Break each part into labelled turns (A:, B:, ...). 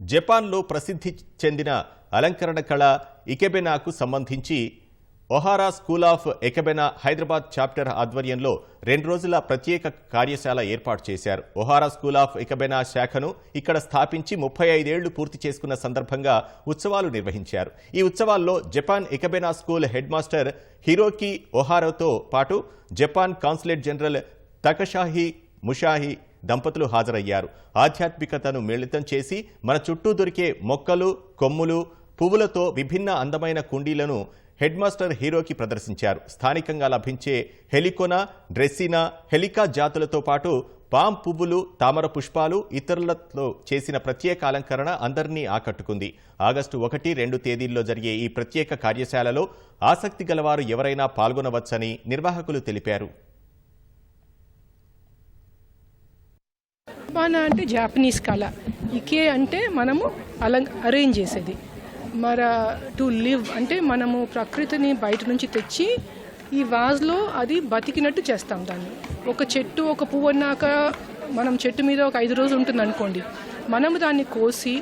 A: జపాన్లో ప్రసిద్ధి చెందిన అలంకరణ కళ ఇకెబెనాకు సంబంధించి Ohara school of Ikebana Hyderabad chapter ఆధ్వర్యంలో రెండు రోజుల ప్రత్యేక కార్యశాల ఏర్పాటు చేశారు. ఒహారా స్కూల్ ఆఫ్ ఎకెబెనా శాఖను ఇక్కడ స్థాపించి ముప్పై ఐదేళ్ళు పూర్తి చేసుకున్న సందర్భంగా ఉత్సవాలు నిర్వహించారు. ఈ ఉత్సవాల్లో Japan Ikebana school head master Hiroki ఒహారాతో పాటు Japan consulate general Takashahi Mushahi దంపతులు హాజరయ్యారు. ఆధ్యాత్మికతను మిళితం చేసి మన చుట్టూ దొరికే మొక్కలు కొమ్ములు పువ్వులతో విభిన్న అందమైన కుండీలను హెడ్ మాస్టర్ హీరోకి ప్రదర్శించారు. స్థానికంగా లభించే హెలికోనా డ్రెస్సినా హెలికా జాతులతో పాటు పామ్ పువ్వులు తామర పుష్పాలు ఇతరులతో చేసిన ప్రత్యేక అలంకరణ అందరినీ ఆకట్టుకుంది. ఆగస్టు ఒకటి రెండు తేదీల్లో జరిగే ఈ ప్రత్యేక కార్యశాలలో ఆసక్తి గలవారు ఎవరైనా పాల్గొనవచ్చని నిర్వాహకులు తెలిపారు.
B: జపానా అంటే జాపనీస్ కళ. ఇకే అంటే మనము అలం అరేంజ్ చేసేది. మర టు లివ్ అంటే మనము ప్రకృతిని బయట నుంచి తెచ్చి ఈ వాజ్లో అది బతికినట్టు చేస్తాం దాన్ని. ఒక చెట్టు ఒక పువ్వు అన్నాక మనం చెట్టు మీద ఒక ఐదు రోజులు ఉంటుంది అనుకోండి. మనము దాన్ని కోసి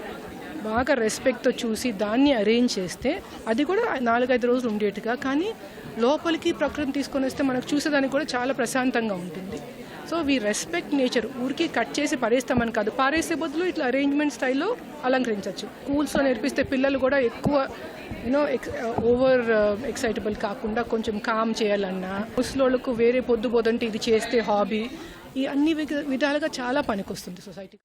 B: బాగా రెస్పెక్ట్తో చూసి దాన్ని అరేంజ్ చేస్తే అది కూడా నాలుగైదు రోజులు ఉండేట్టుగా. కానీ లోపలికి ప్రకృతిని తీసుకొని వస్తే మనకు చూసేదానికి కూడా చాలా ప్రశాంతంగా ఉంటుంది. సో వీ రెస్పెక్ట్ నేచర్ ఊరికి కట్ చేసి పడేస్తామని కాదు. పారేసే బదులు ఇట్లా అరేంజ్మెంట్ స్టైల్లో అలంకరించవచ్చు స్కూల్స్లో నేర్పిస్తే పిల్లలు కూడా ఎక్కువ యూనో ఓవర్ ఎక్సైటబుల్ కాకుండా కొంచెం కామ్ చేయాలన్నా ముసలోళ్ళకు వేరే పొద్దు పోదంటే ఇది చేస్తే హాబీ ఈ అన్ని విధాలుగా చాలా పనికొస్తుంది సొసైటీ